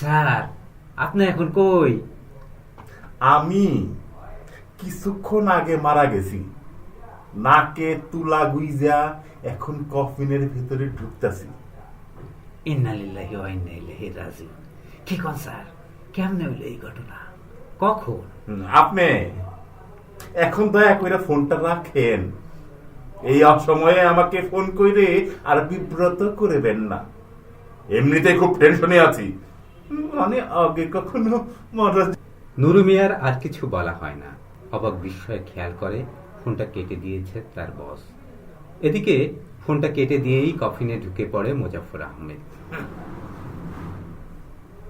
Sir আপনি এখন কই? আমি কিছুক্ষণ আগে মারা গেছি। নাকে তুলা গুইজা এখন কফিনের ভিতরে ঢুকতাছি। ইন্নালিল্লাহি ওয়া ইন্না ইলাইহি রাজিউন। কি কোন স্যার কেমনে হইল এই ঘটনা? কখন? আপনি এখন দয়া করে ফোনটা রাখেন। এই অসময়ে আমাকে ফোন করে আর বিব্রত করবেন না। এমনিতে খুব টেনশনে আছি। মানে আগে কখনো মারা নুরু মিয়ার আর কিছু বলা হয় না। অবাক বিস্ময়ে খেয়াল করে ফোনটা কেটে দিয়েছে তার বস। এদিকে ফোনটা কেটে দিয়েই কফিনে ঢুকে পড়ে আহমেদ।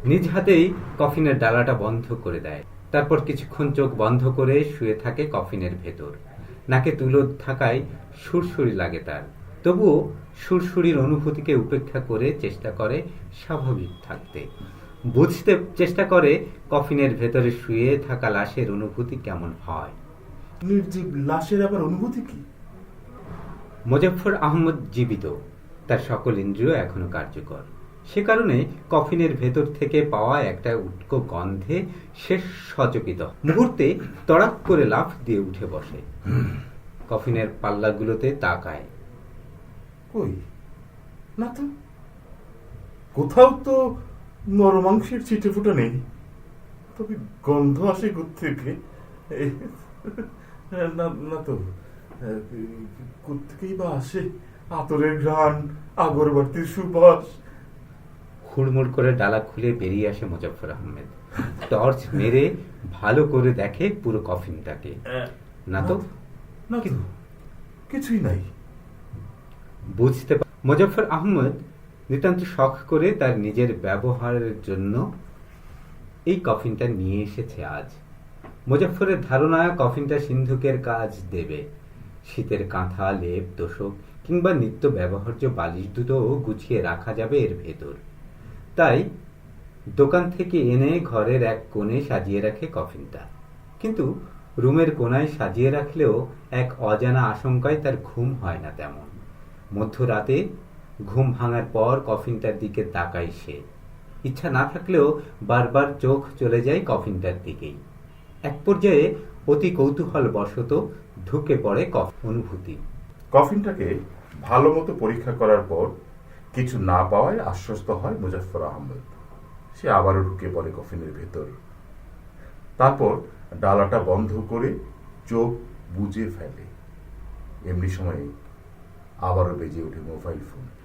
নিজ হাতেই কফিনের ডালাটা বন্ধ করে দেয়। তারপর কিছুক্ষণ চোখ বন্ধ করে শুয়ে থাকে কফিনের ভেতর। নাকে তুলো থাকায় সুরসুরি লাগে তার। তবুও সুরসুরির অনুভূতিকে উপেক্ষা করে চেষ্টা করে স্বাভাবিক থাকতে। বুঝতে চেষ্টা করে কফিনের ভেতরে শুয়ে থাকা লাশের অনুভূতি কেমন হয়? নির্জীব লাশের আবার অনুভূতি কি? মোজাফফর আহমদ জীবিত তার সকল ইন্দ্রিয় এখনও কার্যকর। সে কারণে কফিনের ভেতর থেকে পাওয়া একটা উটকো গন্ধে সে সচকিত। মুহূর্তে তড়াক করে লাফ দিয়ে উঠে বসে। কফিনের পাল্লাগুলোতে তাকায়। কই? না তো। কোথাও তো নরমাংসের ছিটে ফুটা নেই। তবে গন্ধ আসে থেকে। না না তো কোথেকেই বা আসে আতরের ঘ্রাণ আগরবাতির সুবাস। হুড়মুড় করে ডালা খুলে বেরিয়ে আসে মোজাফফর আহমেদ। টর্চ মেরে ভালো করে দেখে পুরো কফিনটাকে। না তো? না কিছুই নাই। বুঝতে মোজাফফর আহমদ নিতান্ত শখ করে তার নিজের ব্যবহারের জন্য এই কফিনটা নিয়ে এসেছে আজ। মোজাফফরের ধারণা, কফিনটা সিন্ধুকের কাজ দেবে। শীতের কাঁথা, লেপ, তোষক কিংবা নিত্য ব্যবহার্য বালিশ দুটো গুছিয়ে রাখা যাবে এর ভেতর। তাই দোকান থেকে এনে ঘরের এক কোণে সাজিয়ে রাখে কফিনটা। কিন্তু রুমের কোনায় সাজিয়ে রাখলেও এক অজানা আশঙ্কায় তার ঘুম হয় না তেমন। মধ্যরাতে ঘুম ভাঙার পর কফিনটার দিকে তাকায় সে। ইচ্ছা না থাকলেও বারবার চোখ চলে যায় কফিনটার দিকেই। এক পর্যায়ে অতি কৌতূহল বশত ঢুকে পড়ে কফ অনুভূতি। কফিনটাকে ভালো মতো পরীক্ষা করার পর কিছু না পাওয়ায় আশ্বস্ত হয় মুজাফফর আহমেদ। সে আবারও ঢুকে পড়ে কফিনের ভেতর। তারপর ডালাটা বন্ধ করে চোখ বুজে ফেলে। এমনি সময়ে আবারও বেজে ওঠে মোবাইল ফোন।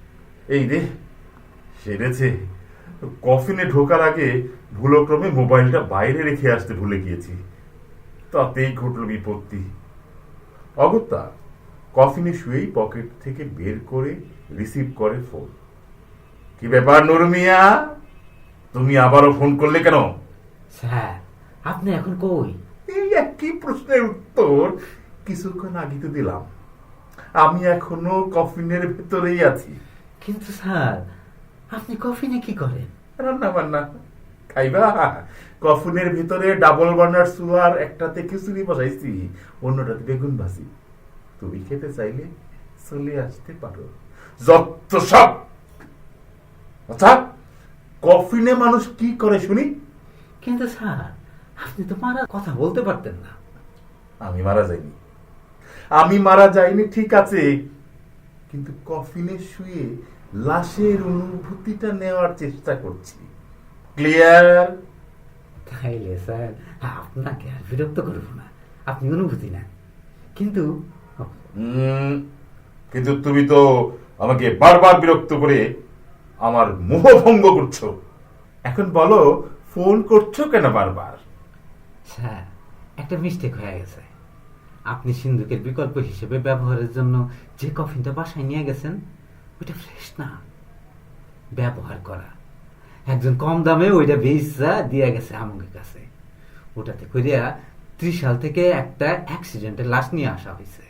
এই রে সেরেছে কফিনে ঢোকার আগে ভুলক্রমে মোবাইলটা বাইরে রেখে আসতে ভুলে গিয়েছি। তাতেই ঘটল বিপত্তি। অগত্যা কফিনে শুয়েই পকেট থেকে বের করে রিসিভ করে ফোন। কি ব্যাপার নরমিয়া তুমি আবারও ফোন করলে কেন? স্যার আপনি এখন কই? এই একই প্রশ্নের উত্তর কিছুক্ষণ আগে তো দিলাম। আমি এখনও কফিনের ভেতরেই আছি। কিন্তু স্যার আপনি কফিনে কি করেন? রান্না বান্না খাইবা। কফিনের ভিতরে ডাবল বার্নার সুয়ার একটাতে খিচুড়ি বসাইছি অন্যটাতে বেগুন ভাজি। তুমি খেতে চাইলে চলে আসতে পারো। যত সব! আচ্ছা কফিনে মানুষ কি করে শুনি? কিন্তু স্যার আপনি তো মারা কথা বলতে পারতেন না। আমি মারা যাইনি। আমি মারা যাইনি ঠিক আছে কিন্তু কফিনে শুয়ে লাশের অনুভূতিটা নেওয়ার চেষ্টা করছি। ক্লিয়ার তাইলে স্যার আপনাকে আর বিরক্ত করব না। আপনি অনুভূতি না কিন্তু কিন্তু তুমি তো আমাকে বারবার বিরক্ত করে আমার মোহ ভঙ্গ করছ। এখন বলো ফোন করছ কেন বারবার? স্যার একটা মিস্টেক হয়ে গেছে। আপনি সিন্ধুকের বিকল্প হিসেবে ব্যবহারের জন্য যে কফিনটা বাসায় নিয়ে গেছেন, ওইটা ফ্রেশ না। ব্যবহার করা। একজন কম দামে ওইটা বেচা দিয়ে গেছে আমাদের কাছে। ওটাতে করিয়া ত্রিশাল থেকে একটা অ্যাক্সিডেন্টের লাশ নিয়ে আসা হয়েছে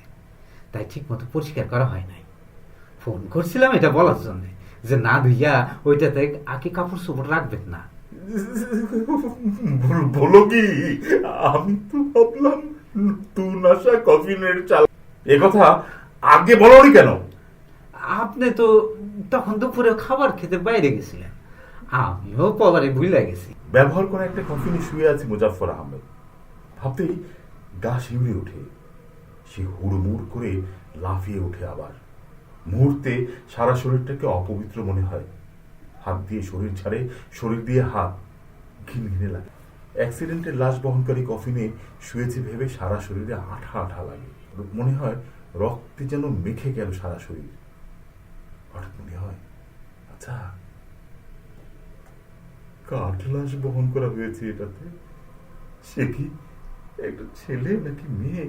তাই ঠিক মতো পরিষ্কার করা হয় নাই। ফোন করছিলাম এটা বলার জন্য যে না ধুইয়া ওইটাতে আগে কাপড় চোপড় রাখবেন না। বলো কি? আমি তো ভাবলাম নতুন আসা কফিনের চাল এ কথা আগে বলনি কেন? আপনি তো তখন দুপুরে খাবার খেতে বাইরে গেছিলেন। আমিও পরে ভুলে গেছি। ব্যবহার করা একটা কফিনে শুয়ে আছে মুজাফর আহমেদ। ভাবতেই গা শিউরে ওঠে। সে হুড়মুড় করে লাফিয়ে ওঠে আবার। মুহূর্তে সারা শরীরটাকে অপবিত্র মনে হয়। হাত দিয়ে শরীর ছাড়ে শরীর দিয়ে হাত ঘিন ঘিনে লাগে। অ্যাক্সিডেন্টের লাশ বহনকারী কফিনে শুয়েছে ভেবে সারা শরীরে আঠা আঠা লাগে। মনে হয় রক্তে যেন মেখে গেল সারা শরীর। হঠাৎ মনে হয় আচ্ছা কাঠ লাশ বহন করা হয়েছে এটাতে? সে কি একটা ছেলে নাকি মেয়ে?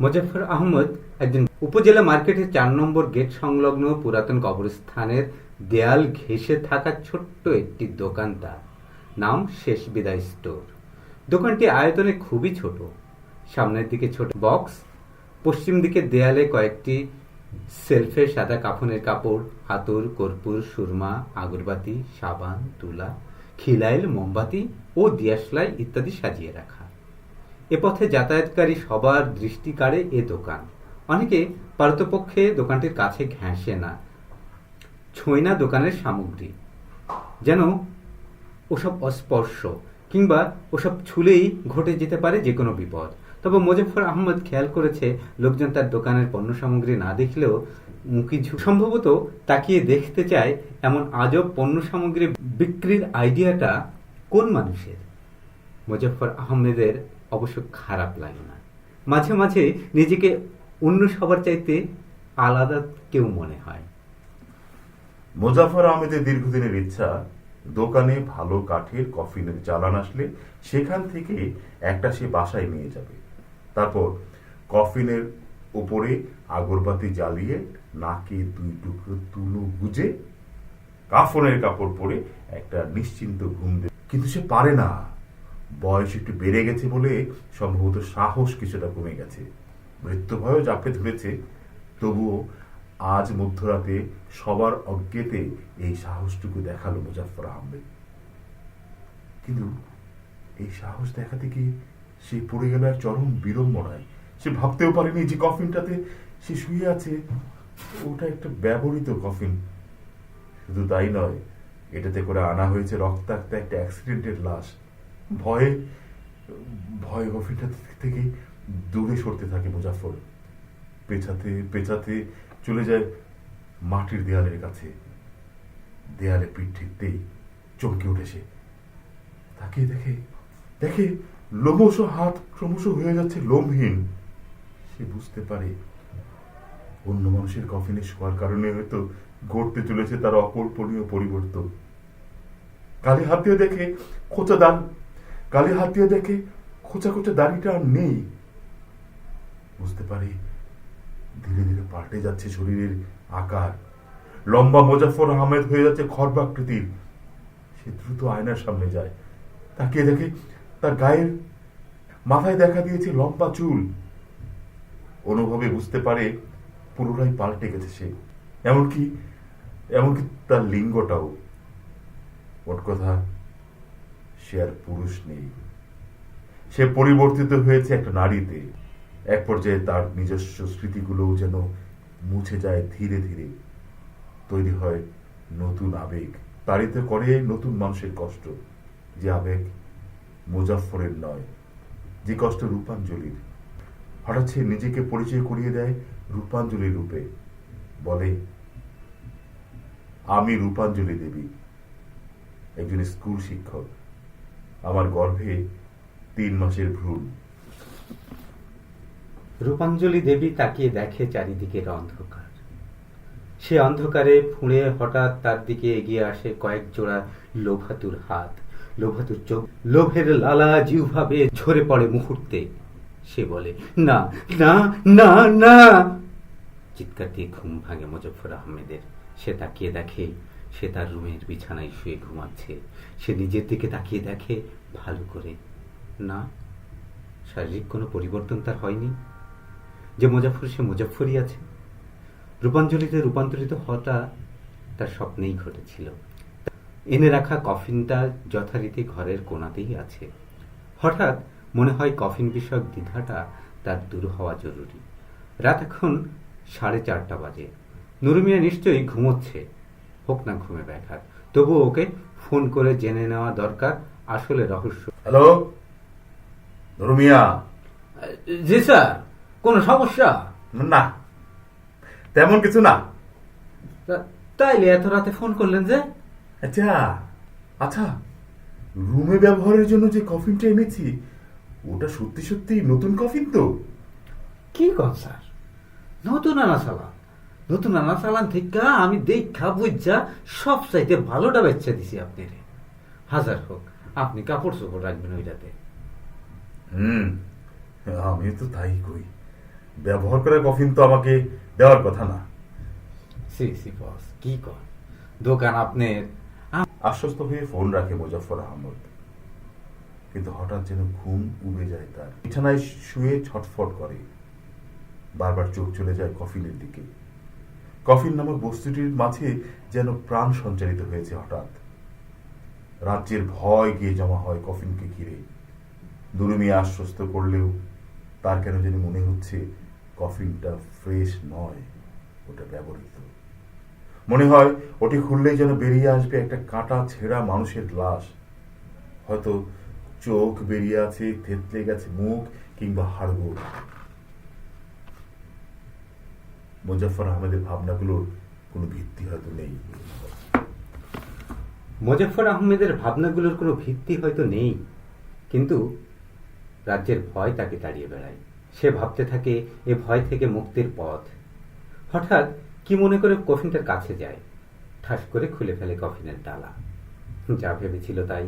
মোজাফফর আহমদ একজন উপজেলা মার্কেটের চার নম্বর গেট সংলগ্ন পুরাতন কবরস্থানের দেয়াল ঘেঁষে থাকা ছোট্ট একটি দোকান তার। নাম শেষ বিদায় স্টোর। দোকানটি আয়তনে খুবই ছোট। সামনের দিকে ছোট বক্স, পশ্চিম দিকে দেয়ালে কয়েকটি সেলফে সাদা কাফনের কাপড়, হাতুর, কর্পূর, সুরমা, আগরবাতি, সাবান, তুলা, খিলাইল, মোমবাতি ও দিয়াশলাই ইত্যাদি সাজিয়ে রাখা। এ পথে যাতায়াতকারী সবার দৃষ্টি কাড়ে এ দোকান। অনেকে পারতপক্ষে দোকানটির কাছে ঘেঁষে না। ছোঁয় না দোকানের সামগ্রী। যেন ওসব অস্পর্শ কিংবা ওসব ছুলেই ঘটে যেতে পারে যে কোনো বিপদ। তবে মোজাফর আহমদ খেয়াল করেছে, লোকজন তার দোকানের পণ্য সামগ্রী না দেখলেও মুখি সম্ভবত তাকিয়ে দেখতে চায় এমন আজব পণ্য সামগ্রী বিক্রির আইডিয়াটা কোন মানুষের। মোজাফফর আহমেদের অবশ্য খারাপ লাগে না। মাঝে মাঝে নিজেকে অন্য সবার চাইতে আলাদা কেউ মনে হয়। মোজাফর আহমেদের দীর্ঘদিনের ইচ্ছা দোকানে ভালো কাঠের কফিনের চালান আসলে সেখান থেকে একটা সে বাসায় নিয়ে যাবে। তারপর কফিনের উপরে আগরবাতি জ্বালিয়ে নাকে দুই টুকরো তুলো গুজে কাফনের কাপড় পরে একটা নিশ্চিন্ত ঘুম দেবে কিন্তু সে পারে না। বয়স একটু বেড়ে গেছে বলে সম্ভবত সাহস কিছুটা কমে গেছে। মৃত্যু ভয়ও চাপড়ে ধরেছে, তবুও আজ মধ্যরাতে সবার অজ্ঞেতে এই সাহসটুকু দেখাল মুজাফর আহমেদ। কিন্তু এই সাহস দেখাতে কি সে পড়ে গেল এক চরম বিড়ম্বনায়? সে ভাবতেও পারেনি যে কফিনটাতে সে শুয়ে আছে। ওটা একটা ব্যবহৃত কফিন। শুধু তাই নয়, এটাতে করে আনা হয়েছে রক্তাক্ত একটা অ্যাক্সিডেন্টের লাশ। ভয়ে ভয়ে কফিনটা থেকে দূরে সরতে থাকে মুজাফর পেছাতে পেছাতে চলে যায় মাটির দেয়ালের কাছে। দেয়ালে পিঠ ঠিকতেই চমকে উঠে সে। তাকিয়ে দেখে দেখে লোমশ হাত ক্রমশ হয়ে যাচ্ছে লোমহীন। সে বুঝতে পারে অন্য মানুষের কফিনে শোয়ার কারণে হয়তো ঘটতে চলেছে তার অকল্পনীয় পরিবর্তন। কালে হাত দিয়ে দেখে খোঁচা দান কালে হাত দিয়ে দেখে খোঁচা খোঁচা দাড়িটা আর নেই। বুঝতে পারি ধীরে ধীরে পাল্টে যাচ্ছে শরীরের আকার। লম্বা মোজাফর আহমেদ হয়ে যাচ্ছে খর্বাকৃতির সে দ্রুত আয়নার সামনে যায়। তাকিয়ে দেখে তার গায়ের মাথায় দেখা দিয়েছে লম্বা চুল। অনুভবে বুঝতে পারে পুরোটাই পাল্টে গেছে সে। এমনকি এমনকি তার লিঙ্গটাও। মোট কথা, সে আর পুরুষ নেই। সে পরিবর্তিত হয়েছে একটা নারীতে। এক পর্যায়ে তার নিজস্ব স্মৃতিগুলোও যেন মুছে যায় ধীরে ধীরে। তৈরি হয় নতুন আবেগ। তাড়িত করে নতুন মানুষের কষ্ট। যে আবেগ মুজাফরের নয়, যে কষ্ট রূপাঞ্জলির। হঠাৎ সে নিজেকে পরিচয় করিয়ে দেয় রূপাঞ্জলি রূপে। বলে, আমি রূপাঞ্জলি দেবী, একজন স্কুল শিক্ষক। আমার গর্ভে তিন মাসের ভ্রূণ। রূপাঞ্জলি দেবী তাকিয়ে দেখে চারিদিকের অন্ধকার। সে অন্ধকারে ফুঁড়ে হঠাৎ তার দিকে এগিয়ে আসে কয়েক জোড়া লোভাতুর হাত, লোভাতুর চোখ। লোভের লালা জিহ্ভাবে ঝরে পড়ে মুহূর্তে, সে বলে, না না না না! চিৎকার দিয়ে ঘুম ভাঙে মুজফর আহমেদের। সে তাকিয়ে দেখে, সে তার রুমের বিছানায় শুয়ে ঘুমাচ্ছে। সে নিজের দিকে তাকিয়ে দেখে, ভালো করে, না, শারীরিক কোনো পরিবর্তন তার হয়নি? যে মুজাফর সে মুজাফরই আছে। রূপাঞ্জলিতে রূপান্তরিত হওয়াটা তার স্বপ্নেই ঘটেছিল। এনে রাখা কফিনটা যথারীতি ঘরের কোণাতেই আছে। হঠাৎ মনে হয় কফিন বিষয়ক দ্বিধাটা তার দূর হওয়া জরুরি। রাত এখন সাড়ে চারটা বাজে। নুরুমিয়া নিশ্চয়ই ঘুমোচ্ছে। হোক না ঘুমে ব্যাঘাত তবু ওকে ফোন করে জেনে নেওয়া দরকার আসলে রহস্য। হ্যালো? ধর্মিয়া জি স্যার। কোনো সমস্যা? না। তেমন কিছু না। তাইলে এত রাতে ফোন করলেন যে? আচ্ছা আচ্ছা রুমে ব্যবহারের জন্য যে কফিনটা এনেছি ওটা সত্যি সত্যি নতুন কফিন তো। কি কন স্যার? নতুন আনা চালান। নতুন আনা চালান থেকে আমি দেখা বুঝা সব চাইতে ভালোটা বেচা দিছি আপনি হাজার হোক আপনি কাপড় চোপড় রাখবেন ওইটাতে। হুম আমি তো তাই কই। ব্যবহার করা কফিন তো আমাকে দেওয়ার কথা না। সি সি বস কি কর? দোকান আপনার। আশ্বস্ত হয়ে ফোন রাখে মুজফর আহমদ। কিন্তু হঠাৎ যেন ঘুম উবে যায় তার। বিছানায় শুয়ে ছটফট করে। বারবার চোখ চলে যায় কফিনের দিকে। কফিন নামক বস্তুটির মাঝে যেন প্রাণ সঞ্চারিত হয়েছে হঠাৎ। রাজ্যের ভয় গিয়ে জমা হয় কফিনকে ঘিরে। দুরুমিয়া আশ্বস্ত করলেও তার কেন যেন মনে হচ্ছে কফিনটা ফ্রেশ নয়, ওটা ব্যবহৃত। মনে হয় ওটি খুললেই যেন বেরিয়ে আসবে একটা কাটা ছেঁড়া মানুষের লাশ। হয়তো চোখ বেরিয়ে আছে, থেতলে গেছে মুখ কিংবা হাড়গোড়। মুজাফর আহমেদের ভাবনাগুলোর কোনো ভিত্তি হয়তো নেই। মোজাফফর আহমেদের ভাবনাগুলোর কোনো ভিত্তি হয়তো নেই, কিন্তু রাজ্যের ভয় তাকে তাড়িয়ে বেড়ায়। সে ভাবতে থাকে এ ভয় থেকে মুক্তির পথ। হঠাৎ কি মনে করে কফিনটার কাছে যায়। ঠাস করে খুলে ফেলে কফিনের ডালা। যা ভেবেছিল তাই।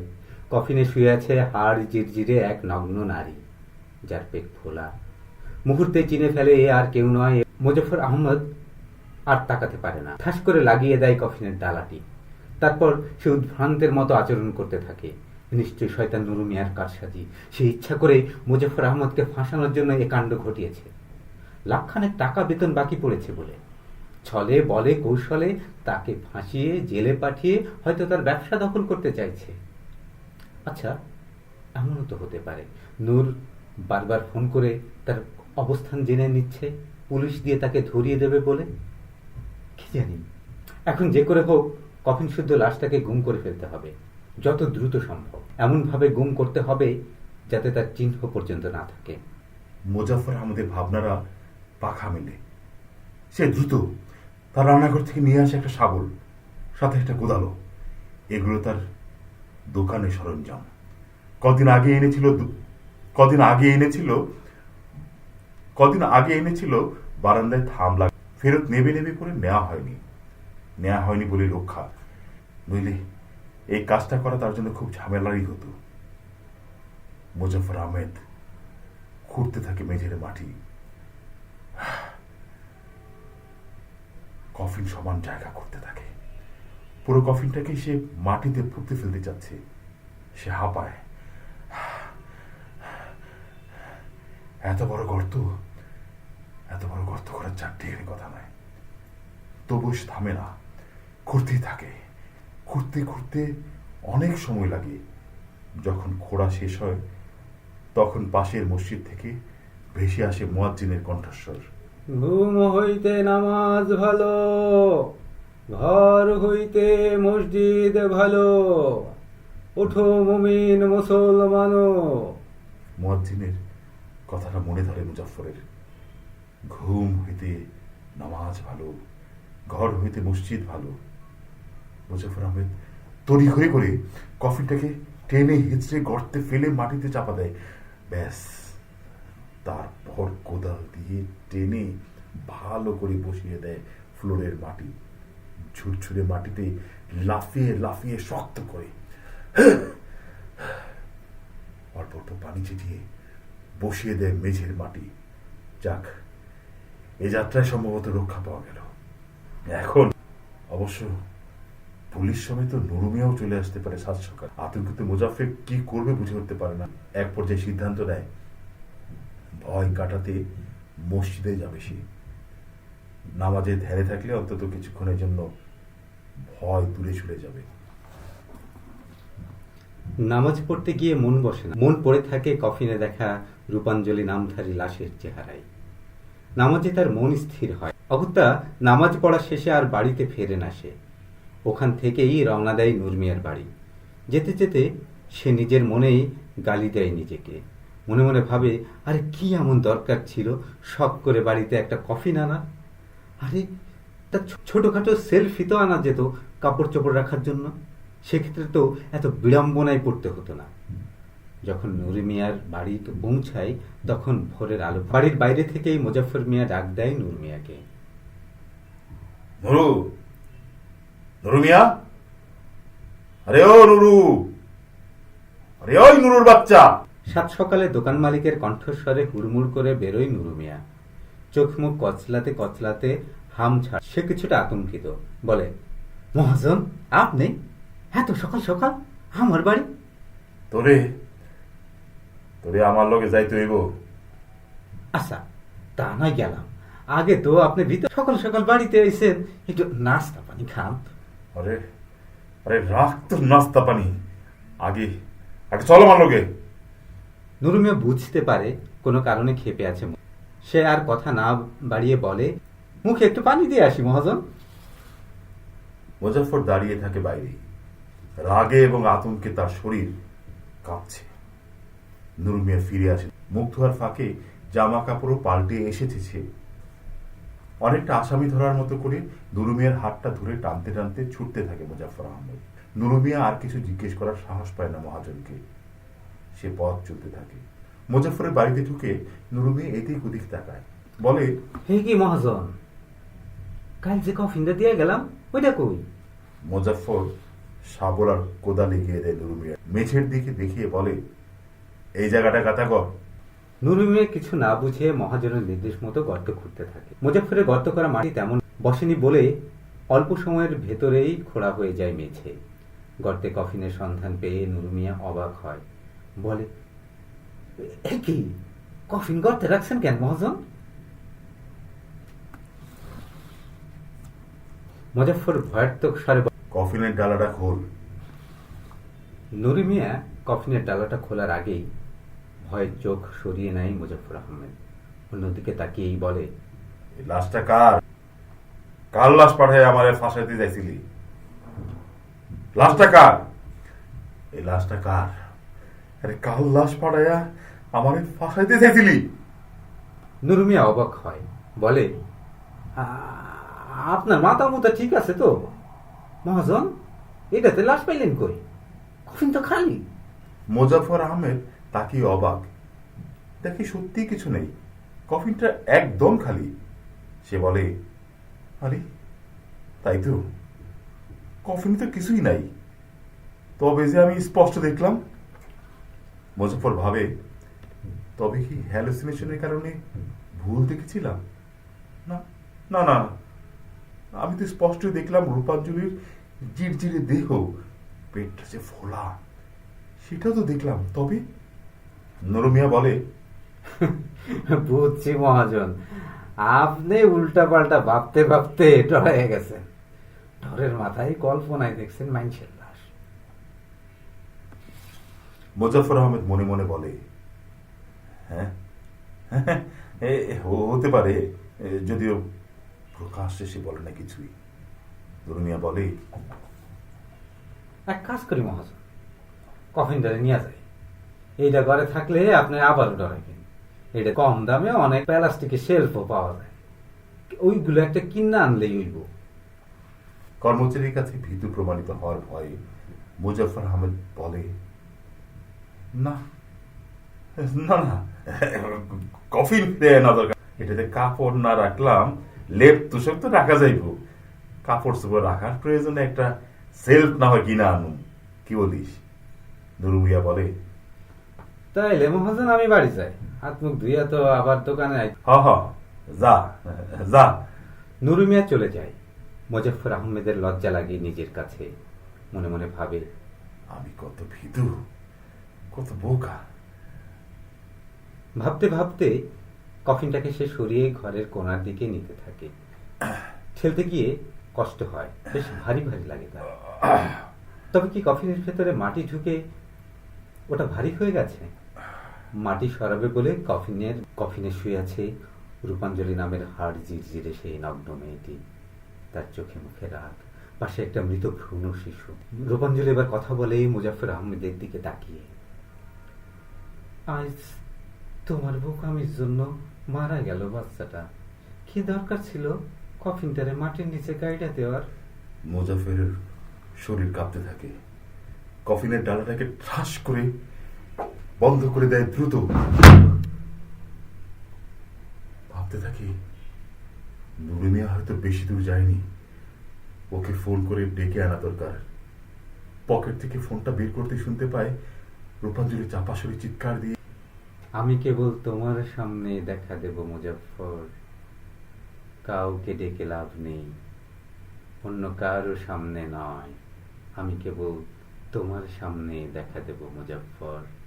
কফিনে শুয়ে আছে হাড় জিরজিরে এক নগ্ন নারী, যার পেট ফোলা। মুহূর্তে চিনে ফেলে এ আর কেউ নয়। মোজাফর আহমদ আর তাকাতে পারে না। ঠাস করে লাগিয়ে দেয় কফিনের ডালাটি। তারপর সে উদ্ভ্রান্তের মতো আচরণ করতে থাকে। নিশ্চয়ই শয়তান নুরু মিয়ার কার কারসাজি। সে ইচ্ছা করে মুজফর আহমদকে ফাঁসানোর জন্য এ কাণ্ড ঘটিয়েছে। লাখখানেক টাকা বেতন বাকি পড়েছে বলে। ছলে, বলে, কৌশলে তাকে ফাঁসিয়ে জেলে পাঠিয়ে হয়তো তার ব্যবসা দখল করতে চাইছে। আচ্ছা এমনও তো হতে পারে। নূর বারবার ফোন করে তার অবস্থান জেনে নিচ্ছে। পুলিশ দিয়ে তাকে ধরিয়ে দেবে বলে। কি জানি? এখন যে করে হোক কফিন শুদ্ধ লাশটাকে গুম করে ফেলতে হবে। যত দ্রুত সম্ভব। এমনভাবে গুম করতে হবে যাতে তার চিহ্ন পর্যন্ত না থাকে। মুজাফর আহমদের ভাবনারা পাখা মেলে। সে দ্রুত তার রান্নাঘর থেকে নিয়ে আসে একটা শাবল, সাথে একটা কোদালো এগুলো তার দোকানে সরঞ্জাম। কদিন আগে এনেছিল কদিন আগে এনেছিল, কদিন আগে এনেছিল বারান্দায় থামলা। ফেরত নেবে নেবে করে নেওয়া হয়নি। নেওয়া হয়নি বলে রক্ষা। বুঝলি এই কাজটা করা তার জন্য খুব ঝামেলারই হতো। মুজফর আহমেদ খুঁড়তে থাকে মেঝের মাটি। কফিন সমান জায়গা করতে থাকে। পুরো কফিনটাকে সে মাটিতে পুঁতে ফেলতে চাচ্ছে। সে হাঁপায়। এত বড় গর্ত, এত বড় গর্ত করার চারটি কথা নয়। তবু সে থামে না, খুঁড়তেই থাকে। খুঁড়তে ঘুরতে অনেক সময় লাগে। যখন খোঁড়া শেষ হয় তখন পাশের মসজিদ থেকে ভেসে আসে মুয়াজ্জিনের কণ্ঠস্বর। ঘুম হইতে নামাজ ভালো ঘর হইতে মসজিদ ভালো ওঠো মুমিন মুসলমান। মুয়াজ্জিনের কথাটা মনে ধরে মুজাফরের ঘুম হইতে নামাজ ভালো ঘর হইতে মসজিদ ভালো মুজাফর আহমেদ তড়ি করে করে কফিনটাকে টেনে হিচড়ে গর্তে ফেলে মাটিতে চাপা দেয়। ব্যাস, তারপর কোদাল দিয়ে টেনে ভালো করে বসিয়ে দেয় ফ্লোরের মাটি। ঝুরঝুরে মাটিতে লাফিয়ে লাফিয়ে শক্ত করে। অল্প অল্প পানি ছিটিয়ে বসিয়ে দেয় মেঝের মাটি। যাক, এ যাত্রায় সম্ভবত রক্ষা পাওয়া গেল। এখন অবশ্য পুলিশ সমেত নুরুমিয়াও চলে আসতে পারে সাত সকাল। আতঙ্কিত মুজাফর কি করবে বুঝে উঠতে পারে না। এক পর্যায়ে সিদ্ধান্ত নেয়, ভয় কাটাতে মসজিদে যাবে সে। নামাজে ধ্যানে থাকলে অন্তত কিছুক্ষণের জন্য ভয় দূরে চলে যাবে। নামাজ পড়তে গিয়ে মন বসে না। মন পড়ে থাকে কফিনে দেখা রূপাঞ্জলি নামধারী লাশের চেহারায়। নামাজে তার মন স্থির হয়। অগত্যা নামাজ পড়া শেষে আর বাড়িতে ফেরে না সে। ওখান থেকেই রওনা দেয় নুরমিয়ার বাড়ি। যেতে যেতে সে নিজের মনেই গালি দেয় নিজেকে। মনে মনে ভাবে, আরে, কি এমন দরকার ছিল? শখ করে বাড়িতে একটা কফি আনা? আরে, তা ছোটোখাটো সেলফি তো আনা যেত কাপড় চোপড় রাখার জন্য। সেক্ষেত্রে তো এত বিড়ম্বনায় পড়তে হতো না। যখন নুরি মিয়ার বাড়ি তো পৌঁছায়, তখন ভোরের আলো বাড়ির বাইরে থেকেই মুজাফর মিয়া ডাক দেয় নূর মিয়াকে নুরু নুরু মিয়া? আরে ও নুরু। আরে ওই নুরুর বাচ্চা। সাত সকালে দোকান মালিকের কণ্ঠস্বরে হুড়মুড় করে বেরোয় নুরু মিয়া। চোখ মুখ কচলাতে কচলাতে হাম ছাড় সে কিছুটা আতঙ্কিত। বলে মহাজন আপনি? এত সকাল সকাল। আমার বাড়ি? তোরে তোরে আমার লগে যাইতে হইব। আচ্ছা তা নয় গেলাম। আগে তো আপনি ভিতর সকাল সকাল বাড়িতে এসেন একটু নাস্তা পানি খান। আরে আরে রাখ তোর নাস্তা পানি। আগে আগে চলো লগে। নুরুমিয়া বুঝতে পারে কোনো কারণে খেপে আছে সে আর কথা না বাড়িয়ে বলে মুখে একটু পানি দিয়ে আসি মহাজন। মুজাফর দাঁড়িয়ে থাকে বাইরে। রাগে এবং আতঙ্কে তার শরীর কাঁপছে। নুরমিয়া ফিরে আসে মুখ ধোয়ার ফাঁকে জামা কাপড়ও পাল্টে এসেছে সে। অনেকটা আসামি ধরার মতো করে নুরুমিয়ার হাতটা ধরে টানতে টানতে ছুটতে থাকে মুজাফর আহমেদ। নুরুমিয়া আর কিছু জিজ্ঞেস করার সাহস পায় না মহাজনকে। সে পথ চলতে থাকে। মুজাফরের বাড়িতে ঢুকে নুরুমিয়া এদিক ওদিক তাকায়। বলে হে কি মহাজন? কাল যে কফিনটা দিয়ে গেলাম ওইটা কই? মুজাফর শাবল আর কোদাল এগিয়ে দেয় নুরুমিয়া। মেঝের দিকে দেখিয়ে বলে এই জায়গাটা কাতা কর নুরুমিয়া কিছু না বুঝে মহাজনের নির্দেশ মতো গর্ত খুঁড়তে থাকে। মুজাফরের গর্ত করা মাটি তেমন বসেনি বলে অল্প সময়ের ভেতরেই খোঁড়া হয়ে যায় মেঝে। গর্তে কফিনের সন্ধান পেয়ে নুরুমিয়া অবাক হয়। বলে কি? কফিন গর্তে রাখছেন কেন মহাজন? মুজাফর ভয়ার্থক স্বরে কফিনের ডালাটা খোল। নুরি মিয়া কফিনের ডালাটা খোলার আগেই ভয়ের চোখ সরিয়ে নেয় মুজাফর আহমেদ। অন্যদিকে তাকিয়েই বলে লাশটা কার? কার লাশ পাঠায় আমার ফাঁসাইতে যাইছিলি লাশটা কার? এই লাশটা কার? আরে কাল লাশ পাঠাইয়া আমার ফাঁসাইতে চাইছিলি? নুরুমিয়া অবাক হয় বলে "আ- আপনার মাথা মুতা ঠিক আছে তো? মহাজন এটাতে লাশ পাইলেন কই? কফিন তো খালি। মোজাফর আহমেদ তাকে অবাক? দেখি সত্যি কিছু নেই। কফিনটা একদম খালি। সে বলে, আরে, তাই তো? কফিনে তো কিছুই নাই। তবে যে আমি স্পষ্ট দেখলাম। মুজফর ভাবে, তবে কি হ্যালুসিনেশনের কারণে ভুল দেখেছিলাম? না না না আমি তো স্পষ্ট দেখলাম রূপাঞ্জলির জিরজিরে দেহ। পেটটা যে ফোলা সেটা তো দেখলাম। তবে নরমিয়া বলে বুঝছি মহাজন। আপনি উল্টা পাল্টা ভাবতে ভাবতে ডরে গেছেন ডরের মাথায় কল্পনায় দেখছেন মাইনসের লাশ। মোজাফর আহমেদ মনে মনে বলে হ্যাঁ এ, হতে পারে যদিও প্রকাশ্যে সে বলে না কিছুই। নরমিয়া বলে এক কাজ করি মহাজন কফিনটা নিয়ে যায় এইটা ঘরে থাকলে আপনি আবারও ডরাবেন এটা কম দামে অনেক প্লাস্টিকের শেলফও পাওয়া যায়। ওইগুলো একটা কিনে আনলেই হইব। কর্মচারীর কাছে ভীতু প্রমাণিত হওয়ার ভয়ে মুজাফর আহমেদ বলে, না না না, কফিন না দরকার। এটাতে কাপড় না রাখলাম, লেপ তুষক তো রাখা যাইব। কাপড় চোপড় রাখার প্রয়োজনে একটা সেলফ না হয় কিনা আনুম। কি বলিস? নুরুমিয়া বলে তাইলে মহাজন আমি বাড়ি যাই। হাত মুখ ধুইয়া তো আবার দোকানে আই হ হ যা যা। নুরুমিয়া চলে যায়। মুজফর আহমেদের লজ্জা লাগে নিজের কাছে মনে মনে ভাবে আমি কত ভীতু কত বোকা। ভাবতে ভাবতে কফিনটাকে সে সরিয়ে ঘরের কোনার দিকে নিতে থাকে। ঠেলতে গিয়ে কষ্ট হয় বেশ ভারী ভারী লাগে তার। তবে কি কফিনের ভেতরে মাটি ঢুকে ওটা ভারী হয়ে গেছে? মাটি সরাবে বলে কফিনের কফিনে শুয়ে আছে রূপাঞ্জলি নামের হাড় জিরজিরে সেই নগ্ন মেয়েটি। তার চোখে মুখে রাগ পাশে একটা মৃত ভ্রূণ শিশু। রূপাঞ্জলি এবার কথা বলেই মুজাফর আহমেদের দিকে তাকিয়ে। আজ তোমার বোকামির জন্য মারা গেল বাচ্চাটা। কি দরকার ছিল কফিনটারে মাটির নিচে গাইডা দেওয়ার? মোজাফেরের শরীর কাঁপতে থাকে। কফিনের ডালাটাকে ঠাস করে বন্ধ করে দেয় দ্রুত। ভাবতে থাকি, নুরে হয়তো বেশি দূর যায়নি। ওকে ফোন করে ডেকে আনা দরকার। পকেট থেকে ফোনটা বের করতে শুনতে পায় রূপাঞ্জলি চাপাসরি চিৎকার দিয়ে আমি কেবল তোমার সামনে দেখা দেব মুজাফর কাউকে ডেকে লাভ নেই। অন্য কারও সামনে নয়। আমি কেবল তোমার সামনে দেখা দেব মুজাফর